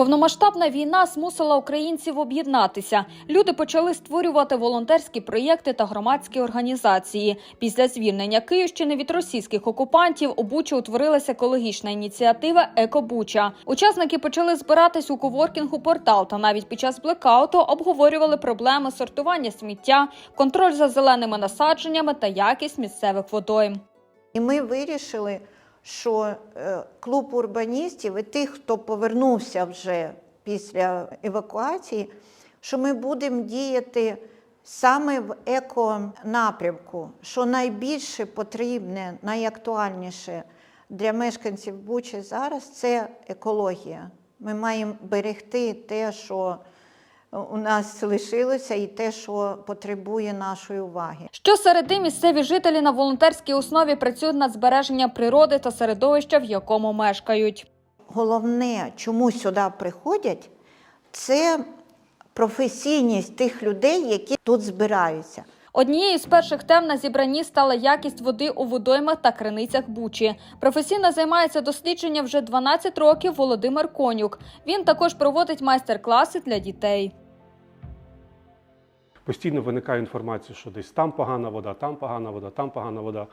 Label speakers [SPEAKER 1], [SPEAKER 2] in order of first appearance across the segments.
[SPEAKER 1] Повномасштабна війна змусила українців об'єднатися. Люди почали створювати волонтерські проєкти та громадські організації. Після звільнення Київщини від російських окупантів у Бучі утворилася екологічна ініціатива Екобуча. Учасники почали збиратись у коворкінгу портал та навіть під час блекауту обговорювали проблеми сортування сміття, контроль за зеленими насадженнями та якість місцевих водойм.
[SPEAKER 2] І ми вирішили, що е, клуб урбаністів і тих, хто повернувся вже після евакуації, що ми будемо діяти саме в еконапрямку, що найбільше потрібне, найактуальніше для мешканців Бучі зараз це екологія. Ми маємо берегти те, що у нас лишилося, і те, що потребує нашої уваги.
[SPEAKER 1] Щосереди місцеві жителі на волонтерській основі працюють над збереженням природи та середовища, в якому мешкають.
[SPEAKER 2] Головне, чому сюди приходять, це професійність тих людей, які тут збираються.
[SPEAKER 1] Однією з перших тем на зібранні стала якість води у водоймах та криницях Бучі. Професійно займається дослідженням вже 12 років Володимир Конюк. Він також проводить майстер-класи для дітей.
[SPEAKER 3] Постійно виникає інформація, що десь там погана вода, там погана вода, там погана вода.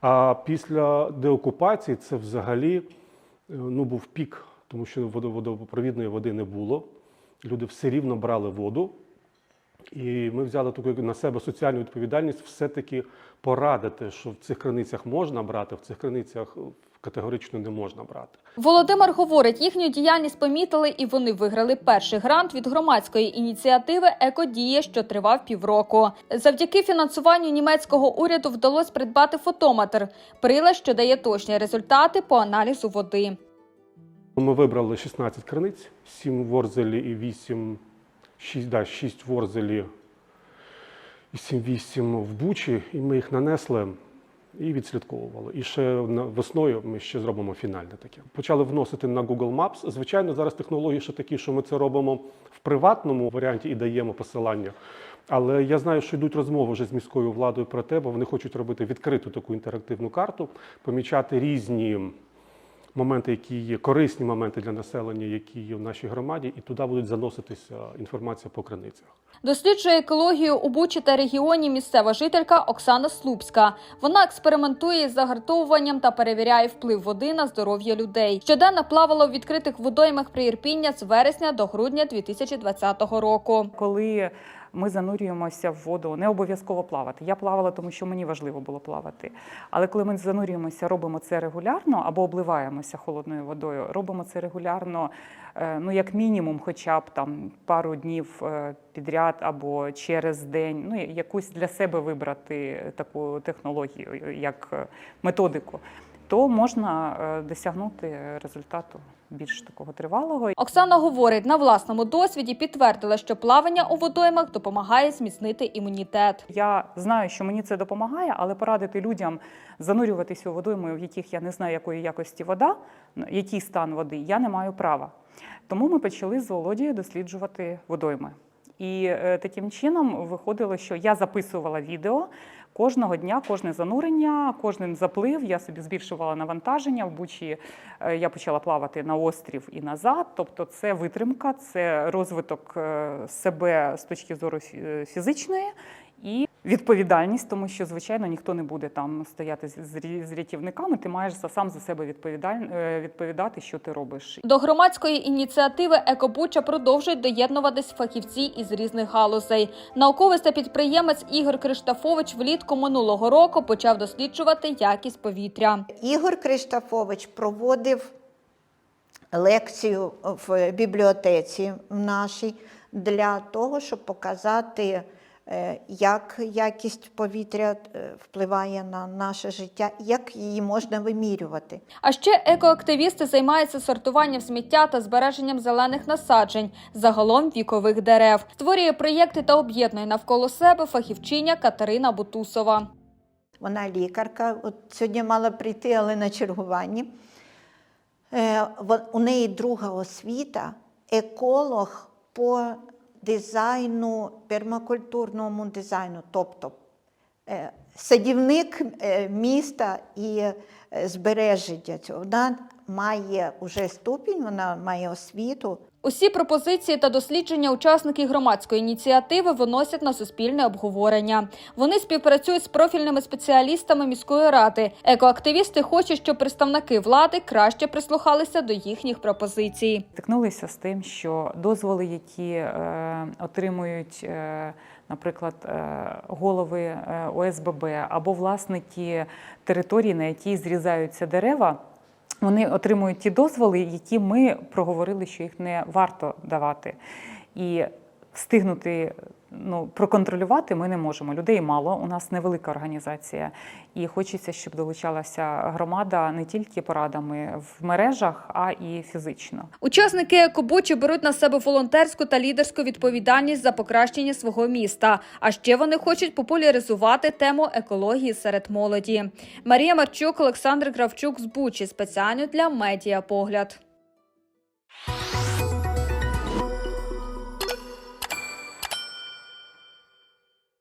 [SPEAKER 3] А після деокупації це взагалі е, ну, був пік, тому що водо- водопровідної води не було. Люди все рівно брали воду. І ми взяли таку на себе соціальну відповідальність все-таки порадити, що в цих криницях можна брати, в цих криницях категорично не можна брати.
[SPEAKER 1] Володимир говорить, їхню діяльність помітили і вони виграли перший грант від громадської ініціативи Екодія, що тривав півроку. Завдяки фінансуванню німецького уряду вдалося придбати фотометр, прилад, що дає точні результати по аналізу води.
[SPEAKER 3] Ми вибрали 16 криниць, 7 в Орзелі і 8, 6, да, 6 в Орзелі і 7-8 в Бучі, і ми їх нанесли і відслідковували. І ще весною ми ще зробимо фінальне таке. Почали вносити на Google Maps. Звичайно, зараз технології ще такі, що ми це робимо в приватному варіанті і даємо посилання. Але я знаю, що йдуть розмови вже з міською владою про те, бо вони хочуть робити відкриту таку інтерактивну карту, помічати різні моменти, які є корисні моменти для населення, які є в нашій громаді, і туди будуть заноситися інформація по криницях.
[SPEAKER 1] Досліджує екологію у Бучі та регіоні місцева жителька Оксана Слупська. Вона експериментує із загартовуванням та перевіряє вплив води на здоров'я людей. Щоденно плавала у відкритих водоймах при Ірпіння з вересня до грудня 2020 року.
[SPEAKER 4] Коли ми занурюємося в воду, не обов'язково плавати. Я плавала, тому що мені важливо було плавати. Але коли ми занурюємося, робимо це регулярно або обливаємося холодною водою, робимо це регулярно, е, ну як мінімум, хоча б там пару днів е, підряд або через день, ну якусь для себе вибрати таку технологію, як е, методику. То можна е, досягнути результату більш такого тривалого.
[SPEAKER 1] Оксана говорить, на власному досвіді підтвердила, що плавання у водоймах допомагає зміцнити імунітет.
[SPEAKER 4] Я знаю, що мені це допомагає, але порадити людям занурюватися у водойми, в яких я не знаю, якої якості вода, який стан води, я не маю права. Тому ми почали з Володією досліджувати водойми. І е, таким чином виходило, що я записувала відео кожного дня, кожне занурення, кожен заплив. Я собі збільшувала навантаження. В Бучі е, я почала плавати на острів і назад. Тобто, це витримка, це розвиток е, себе з точки зору е, фізичної. І відповідальність, тому що, звичайно, ніхто не буде там стояти з- рятівниками. Ти маєш за- сам за себе е, відповідати, що ти робиш.
[SPEAKER 1] До громадської ініціативи Екобуча продовжують доєднуватись фахівці із різних галузей. Науковець та підприємець Ігор Криштафович влітку минулого року почав досліджувати якість повітря.
[SPEAKER 2] Ігор Криштафович проводив лекцію в бібліотеці нашій для того, щоб показати, як якість повітря е, впливає на наше життя, як її можна вимірювати.
[SPEAKER 1] А ще екоактивісти займаються сортуванням сміття та збереженням зелених насаджень, загалом вікових дерев. Створює проєкти та об'єднує навколо себе фахівчиня Катерина Бутусова.
[SPEAKER 2] Вона лікарка. От сьогодні мала прийти, але на чергуванні. Е, У неї друга освіта, еколог по дизайну, пермакультурному дизайну, тобто е, садівник е, міста і е, збереження цього. Вона має уже ступінь, вона має освіту.
[SPEAKER 1] Усі пропозиції та дослідження учасники громадської ініціативи виносять на суспільне обговорення. Вони співпрацюють з профільними спеціалістами міської ради. Екоактивісти хочуть, щоб представники влади краще прислухалися до їхніх пропозицій.
[SPEAKER 4] Стикнулися з тим, що дозволи, які е, отримують, е, наприклад, е, голови е, ОСББ або власники території, на якій зрізаються дерева. Вони отримують ті дозволи, які ми проговорили, що їх не варто давати. І встигнути ну, проконтролювати ми не можемо. Людей мало, у нас невелика організація. І хочеться, щоб долучалася громада не тільки порадами в мережах, а і фізично.
[SPEAKER 1] Учасники екобучі беруть на себе волонтерську та лідерську відповідальність за покращення свого міста. А ще вони хочуть популяризувати тему екології серед молоді. Марія Марчук, Олександр Кравчук з Бучі спеціально для медіа погляд.